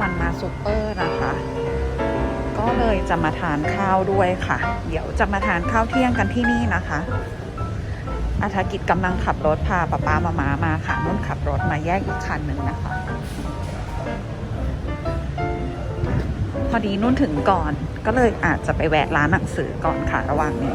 วันมาซูเปอร์นะคะ ก็เลยจะมาทานข้าวด้วยค่ะ เดี๋ยวจะมาทานข้าวเที่ยงกันที่นี่นะคะอาธกิจกำลังขับรถพาป้าป้ามามามาค่ะนุ่นขับรถมาแยกอีกคันหนึ่งนะคะ พอดีนุ่นถึงก่อนก็เลยอาจจะไปแวะร้านหนังสือก่อนค่ะระหว่างนี้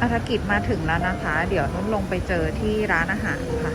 อาธกิจมาถึงแล้วนะคะ เดี๋ยวนุ่นลงไปเจอที่ร้านอาหารค่ะ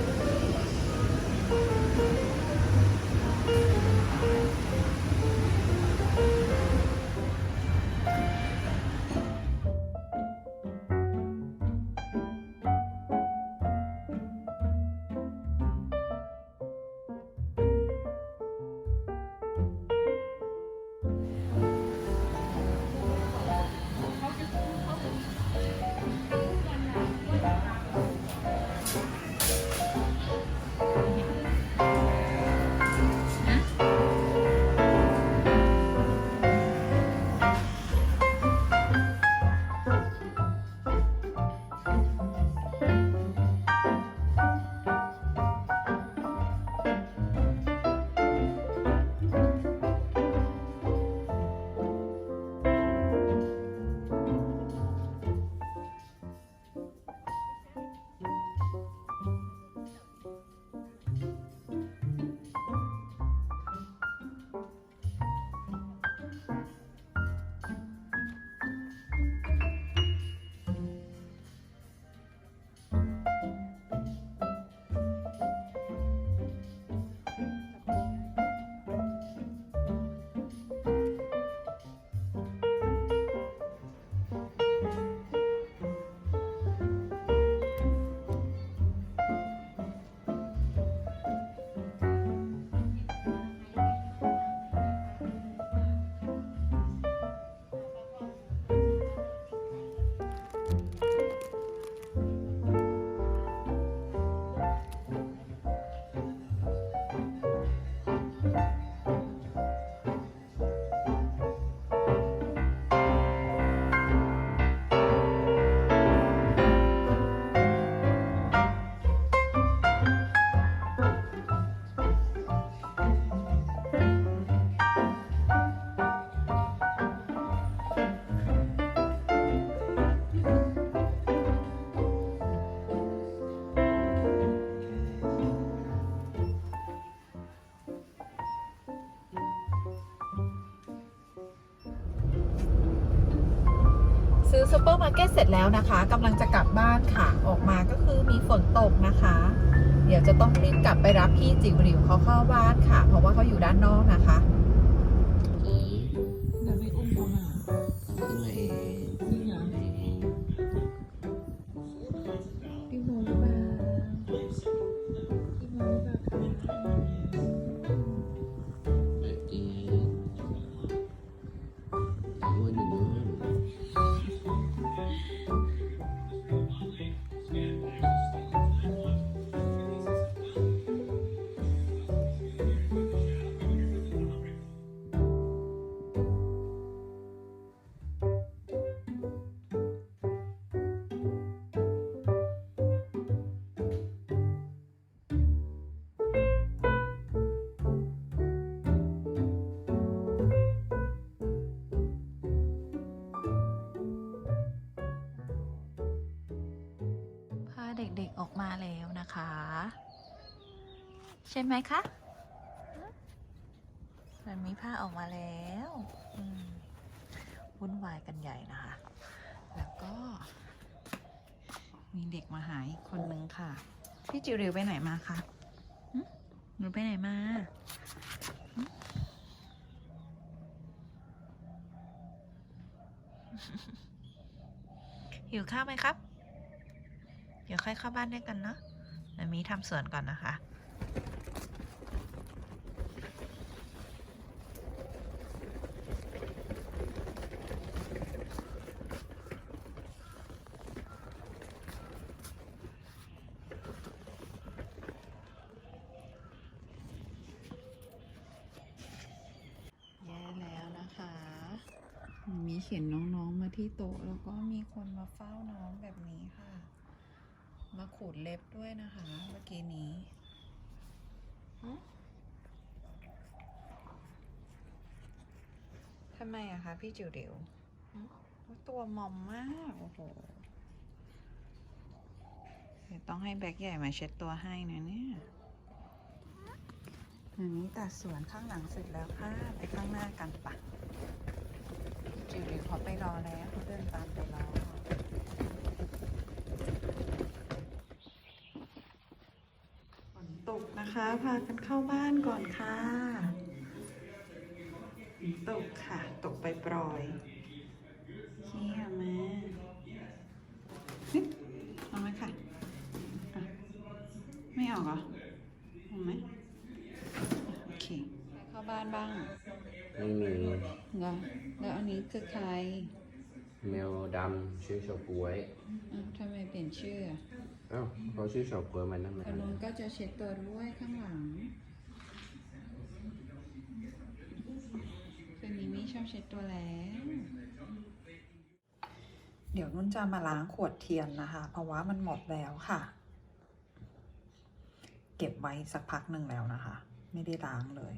ซื้อซูเปอร์มาร์เก็ตเสร็จแล้วนะคะกำลังจะกลับบ้านค่ะออกมาก็คือมีฝนตกนะคะ เดี๋ยวจะต้องรีบกลับไปรับพี่จิ๋วหลิวเขาเข้าบ้านค่ะ เพราะว่าเขาอยู่ด้านนอกนะคะ เด็กๆออกมาแล้วนะคะ ใช่ไหมคะมันมีผ้าออกมาแล้ววุ่นวายกันใหญ่นะคะ แล้วก็ มีเด็กมาหายคนหนึ่งค่ะ พี่จิริวไปไหนมาคะหนูไปไหนมาหิวข้าวไหมครับ ดี๋ยวค่อยเข้าบ้านด้วยกันเนาะเดี๋ยวมีทำสวนก่อนนะคะแย่แล้วนะคะมีเขียนน้องๆมาที่โต๊ะ แล้วก็มีคนมาเฝ้าน้องแบบนี้ มาขูดเล็บด้วยนะคะ เมื่อกี้นี้หึทำไมอะคะพี่จิ๋วเดียวหึตัวมอมมาก โอ้โหเดี๋ยวต้องให้แบกใหญ่มาเช็ดตัวให้นะเนี่ยอันนี้ตัดสวนข้างหลังเสร็จแล้วค่ะ ไปข้างหน้ากันปะจิวดิวเขาไปรอแล้วเขาเดินตามไปรอฝ นตกนะคะ พากันเข้าบ้านก่อนค่ะฝนตกค่ะ ตกไปปล่อยๆขี้ค่ะแม่เฮ้ยเอาไหมค่ะอะ ไม่ออกเหรอเอาไหมอะโอเคใครเข้าบ้านบ้างไม่มีเหรอแล้วอันนี้คือใคร แมวดำชื่อเฉาก๊วยอ้าวทำไมเปลี่ยนชื่ออะ อ้าวเขาชื่อเฉาก๊วยมันนั่นมันคนนู้นก็จะเช็ดตัวด้วยข้างหลังคืนนี้ไม่ชอบเช็ดตัวแล้ว เดี๋ยวนุ่นจะมาล้างขวดเทียนนะคะ เพราะว่ามันหมดแล้วค่ะ เก็บไว้สักพักหนึ่งแล้วนะคะ ไม่ได้ล้างเลย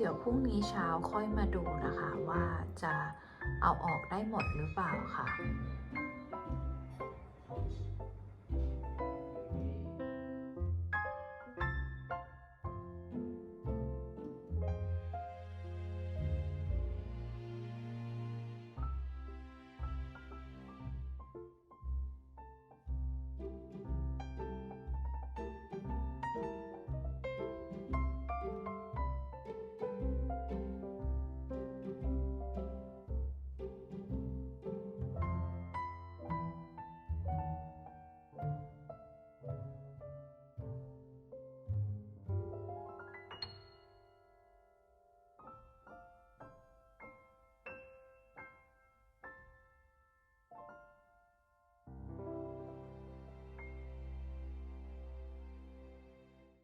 เดี๋ยวพรุ่งนี้เช้าค่อยมาดูนะคะว่าจะเอาออกได้หมดหรือเปล่าค่ะ